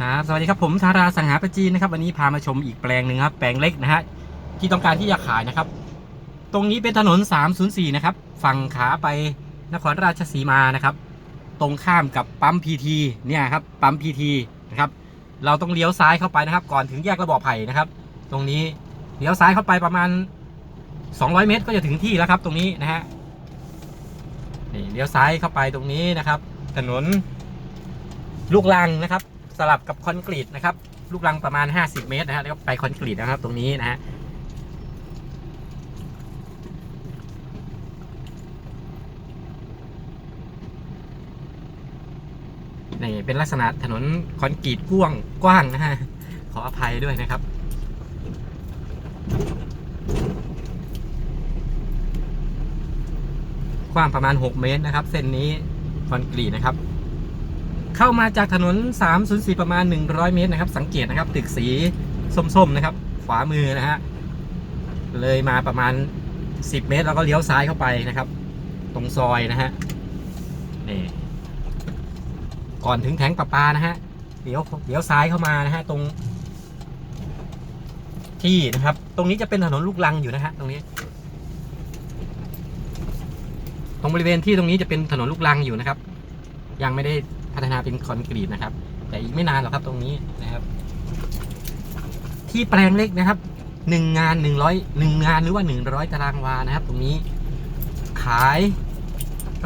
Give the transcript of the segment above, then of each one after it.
ครับสวัสดีครับผมธาราสังหาประจีนนะครับวันนี้พามาชมอีกแปลงหนึ่งครับแปลงเล็กนะฮะที่ต้องการที่จะขายนะครับ ตรงนี้เป็นถนน 304 นะครับ ฝั่งขาไปนครราชสีมานะครับ ตรงข้ามกับปั๊มพีทีเนี่ยครับปั๊มพีทีนะครับเราต้องเลี้ยวซ้ายเข้าไปนะครับ ก่อนถึงแยกระบอกไผ่นะครับ ตรงนี้เลี้ยวซ้ายเข้าไปประมาณ 200 เมตร ก็จะถึงที่แล้วครับ ตรงนี้นะฮะนี่เลี้ยวซ้ายเข้าไปตรงนี้นะครับ ถนนลูกรังนะครับ สลับกับคอนกรีตนะครับ ลูกรังประมาณ 50 เมตรนะฮะแล้วก็ไปคอนกรีตนะครับ ตรงนี้นะฮะนี่เป็นลักษณะถนนคอนกรีตกว้างกว้างนะฮะ ขออภัยด้วยนะครับ กว้างประมาณ 6 เมตรนะครับ เส้นนี้คอนกรีตนะครับ เข้ามาจากถนน 304 ประมาณ 100 เมตรนะครับ สังเกตนะครับ ตึกสีส้มๆนะครับ ขวามือนะฮะ เลยมาประมาณ 10 เมตร แล้วก็เลี้ยวซ้ายเข้าไปนะครับ ตรงซอยนะฮะ นี่ก่อนถึงแทงประปานะฮะเลี้ยวเลี้ยวซ้ายเข้ามานะฮะ ตรงที่นะครับ ตรงนี้จะเป็นถนนลูกลังอยู่นะฮะ ตรงนี้ ตรงบริเวณที่ตรงนี้จะเป็นถนนลูกรังอยู่นะครับ ยังไม่ได้ พัฒนาเป็นคอนกรีตนะครับ แต่อีกไม่นานหรอกครับตรงนี้นะครับ ที่แปลงเล็กนะครับหนึ่งงานหนึ่งร้อยหนึ่งงานหรือว่าหนึ่งร้อยตารางวานะครับ ตรงนี้ขาย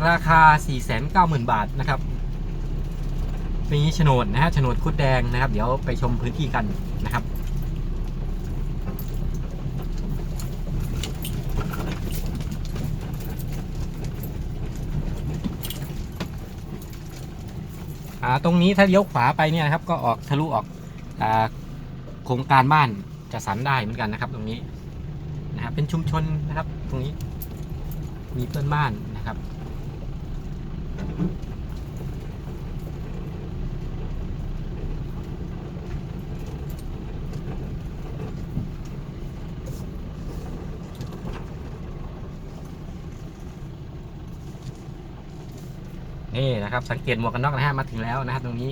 ราคา4ี่แสนเก้าหมื่นบาทนะครับมีโฉนดนะฮะโฉนดคุดแดงนะครับ เดี๋ยวไปชมพื้นที่กันนะครับ อ่าตรงนี้ถ้าเลี้ยวขวาไปเนี่ยครับก็ออกทะลุออกอาโครงการบ้านจะสันได้เหมือนกันนะครับ ตรงนี้นะครับเป็นชุมชนนะครับ ตรงนี้มีเพื่อนบ้านนะครับ นี่นะครับ สังเกตหมวกกันน็อกนะฮะมาถึงแล้วนะครับตรงนี้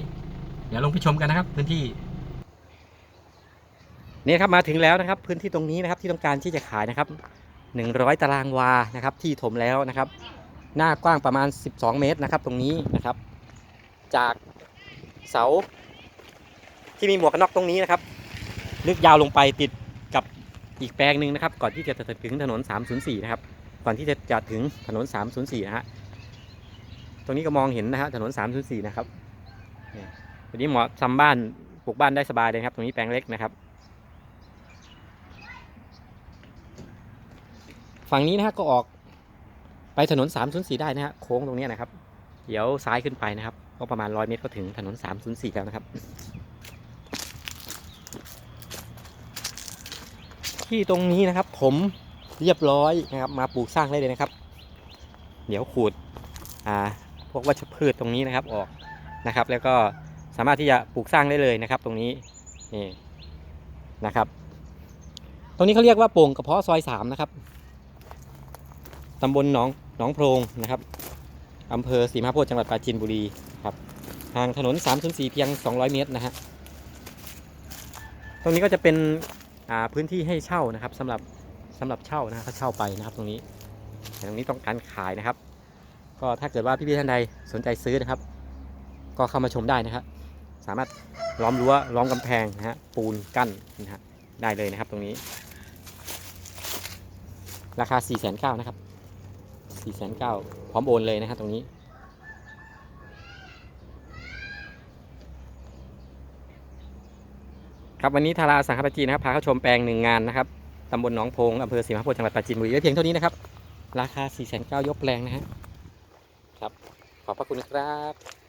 เดี๋ยวลงไปชมกันนะครับ พื้นที่นี่ครับมาถึงแล้วนะครับ พื้นที่ตรงนี้นะครับที่ต้องการที่จะขายนะครับ 100 ตารางวานะครับ ที่ถมแล้วนะครับ หน้ากว้างประมาณ 12 เมตรนะครับ ตรงนี้นะครับ จากเสา ที่มีหมวกกันน็อกตรงนี้นะครับลึกยาวลงไปติดกับอีกแปลงหนึ่งนะครับ ก่อนที่จะถึงถนน 304 นะครับ ก่อนที่จะจะถึงถนน 304 นะฮะ ตรงนี้ก็มองเห็นนะฮะถนน304นะครับเนี่ยตัวนี้เหมาะทำบ้านปลูกบ้านได้สบายเลยครับ ตรงนี้แปลงเล็กนะครับ ฝั่งนี้นะฮะก็ออกไปถนน 304 ได้นะฮะโค้งตรงนี้นะครับ เดี๋ยวซ้ายขึ้นไปนะครับ ก็ประมาณ 100 เมตรก็ถึงถนน 304 แล้วนะครับ ที่ตรงนี้นะครับ ผมเรียบร้อยนะครับ มาปลูกสร้างได้เลยนะครับ เดี๋ยวขูดอ่า พวกวัชพืชตรงนี้นะครับออกนะครับ แล้วก็สามารถที่จะปลูกสร้างได้เลยนะครับ ตรงนี้นี่นะครับ ตรงนี้เขาเรียกว่าโป่งกระเพาะซอยสามนะครับตำบลหนองหนองโพรงนะครับอำเภอศรีมหาโพธิ์จังหวัดปราจีนบุรีครับห่างถนน3ามสเพียง 200 เมตรนะฮะตรงนี้ก็จะเป็นพื้นที่ให้เช่านะครับสำหรับสำหรับเช่านะเขาเช่าไปนะครับตรงนี้แต่ตรงนี้ต้องการขายนะครับ ก็ถ้าเกิดว่าพี่ๆท่านใดสนใจซื้อนะครับ ก็เข้ามาชมได้นะครับสามารถล้อมรั้วล้อมกำแพงนะฮะปูนกั้นนะฮะได้เลยนะครับตรงนี้ ราคา 4 9 0 0 0นะครับ 4 9 0 0 0พร้อมโอนเลยนะครับตรงนี้ ครับวันนี้ทาราสังฆปจีนะครับพาเข้าชมแปลงหนึ่งงานนะครับตำบลหนองโพงอำเภอศรีมหาโพธิ์จังหวัดปราจีนบุรีไว้เพียงเท่านี้นะครับ ราคา 4 9 0 0 0ยกแปลงนะฮะ ครับ ขอบพระคุณครับ